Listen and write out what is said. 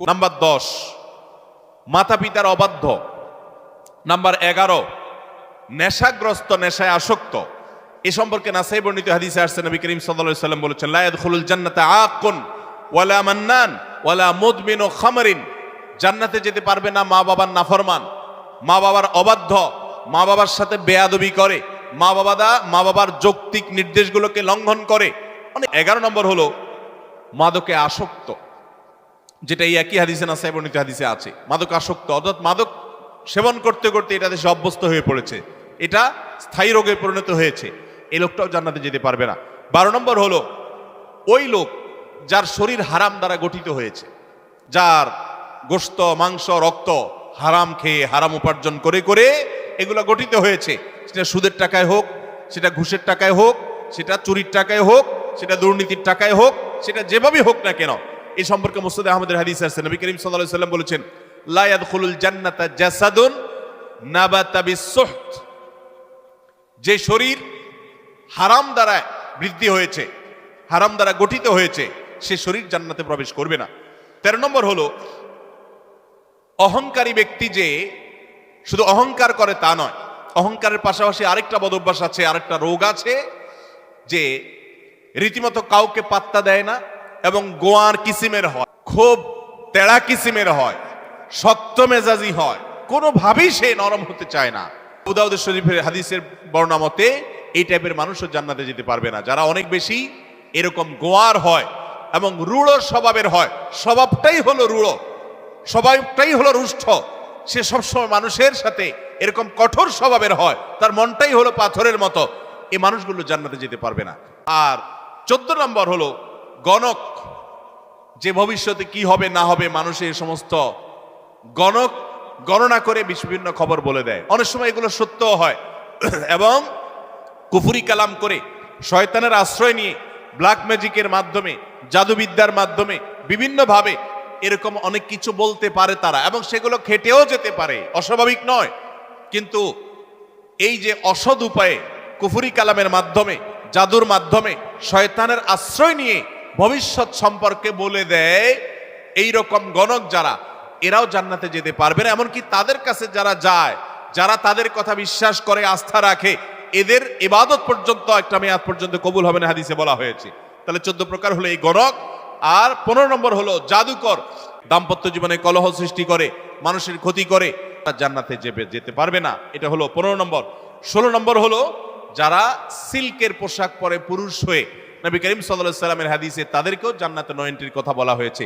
Number দশ মাতা পিতার অবাধ্য। নাম্বার এগারো, নেশাগ্রস্ত নেশায় আসক্ত। এ সম্পর্কে নাসাই বর্ণিত হাদিসে আসছে, নবী করিম সাল্লাল্লাহু সাল্লাম বলেছেন, লা ইয়াদখুলুল জান্নাতা আকুন ওয়ালা মান্নান ওয়ালা মুদমিন ও খামারিন। জান্নাতে যেতে পারবে না মা বাবার নাফরমান। মা বাবার অবাধ্য, মা বাবার সাথে বেয়াদবি করে, মা বাবাদা মা বাবার যৌক্তিক নির্দেশগুলোকে লঙ্ঘন করে। মানে এগারো নম্বর হলো, মাদকে আসক্ত। যেটা এই একই হাদিসে না বর্ণিত হাদিসে আছে। মাদক আসক্ত, অর্থাৎ মাদক সেবন করতে করতে এটা দেশে অভ্যস্ত হয়ে পড়েছে। এটা স্থায়ী রোগে পরিণত হয়েছে। এই লোকটাও জান্নাতে যেতে পারবে না। বারো নম্বর হলো, ওই লোক যার শরীর হারাম দ্বারা গঠিত হয়েছে, যার গোস্ত মাংস, রক্ত হারাম খেয়ে হারাম উপার্জন করে করে এগুলো গঠিত হয়েছে। সেটা সুদের টাকায় হোক, সেটা ঘুষের টাকায় হোক, সেটা চুরির টাকায় হোক, সেটা দুর্নীতির টাকায় হোক, সেটা যেভাবেই হোক না কেন এই সম্পর্কে মুস্তাদ আহমদের হাদিস আছে। নবী করিম সাল্লাম বলেছেন, লা ইয়াদখুলুল জান্নাতা জাসাদুন নাবাতা বিসুহত। যে শরীর হারাম দ্বারা বৃদ্ধি হয়েছে, হারাম দ্বারা গঠিত হয়েছে, সে শরীর জান্নাতে প্রবেশ করবে না। তেরো নম্বর হলো, অহংকারী ব্যক্তি যে শুধু অহংকার করে তা নয়, অহংকারের পাশাপাশি আরেকটা বদ অভ্যাস আছে, আরেকটা রোগ আছে যে রীতিমতো কাউকে পাত্তা দেয় না এবং গোয়ার কিসিমের হয়, খুব তেড়া কিসিমের হয়, শক্ত মেজাজি হয়, কোনোভাবেই সে নরম হতে চায় না। উদাউদ শরীফের হাদিসের বর্ণনা মতে, এই টাইপের মানুষও জান্নাতে যেতে পারবে না। যারা অনেক বেশি এরকম গোয়ার হয় এবং রূঢ় স্বভাবের হয়, স্বভাবটাই হলো রূঢ়, স্বভাবটাই হলো রুষ্ট সে সবসময় মানুষের সাথে এরকম কঠোর স্বভাবের হয়, তার মনটাই হলো পাথরের মতো। এই মানুষগুলো জান্নাতে যেতে পারবে না। আর চোদ্দ নম্বর হলো গণক, যে ভবিষ্যতে কি হবে, না হবে মানুষের সমস্ত গণক গণনা করে বিভিন্ন খবর বলে দেয়। অনেক সময় এগুলো সত্যও হয়। এবং কুফুরি কালাম করে শয়তানের আশ্রয় নিয়ে ব্ল্যাক ম্যাজিকের মাধ্যমে, জাদুবিদ্যার মাধ্যমে বিভিন্নভাবে এরকম অনেক কিছু বলতে পারে তারা এবং সেগুলো খেটেও যেতে পারে। অস্বাভাবিক নয়। কিন্তু এই যে অসৎ উপায়ে কুফুরি কালামের মাধ্যমে, জাদুর মাধ্যমে শয়তানের আশ্রয় নিয়ে ভবিষ্যৎ সম্পর্কে বলে দেয় এই রকম গণক যারা, এরাও জান্নাতে যেতে পারবে না। এমনকি তাদের কাছে যারা যায়, যারা তাদের কথা বিশ্বাস করে, আস্থা রাখে, এদের ইবাদত পর্যন্ত একটা মেয়াদ পর্যন্ত কবুল হবে না হাদিসে বলা হয়েছে। তাহলে চোদ্দ প্রকার হলো এই গণক, আর পনেরো নম্বর হলো জাদুকর। দাম্পত্য জীবনে কলহ সৃষ্টি করে, মানুষের ক্ষতি করে, তার জান্নাতে যেতে পারবে না। এটা হলো পনেরো নম্বর। ষোলো নম্বর হলো যারা সিল্কের পোশাক পরে পুরুষ হয়ে নবী করিম সাল্লাহ সাল্লামের হাদিসে তাদেরকেও জান্নাত নয়নটির কথা বলা হয়েছে।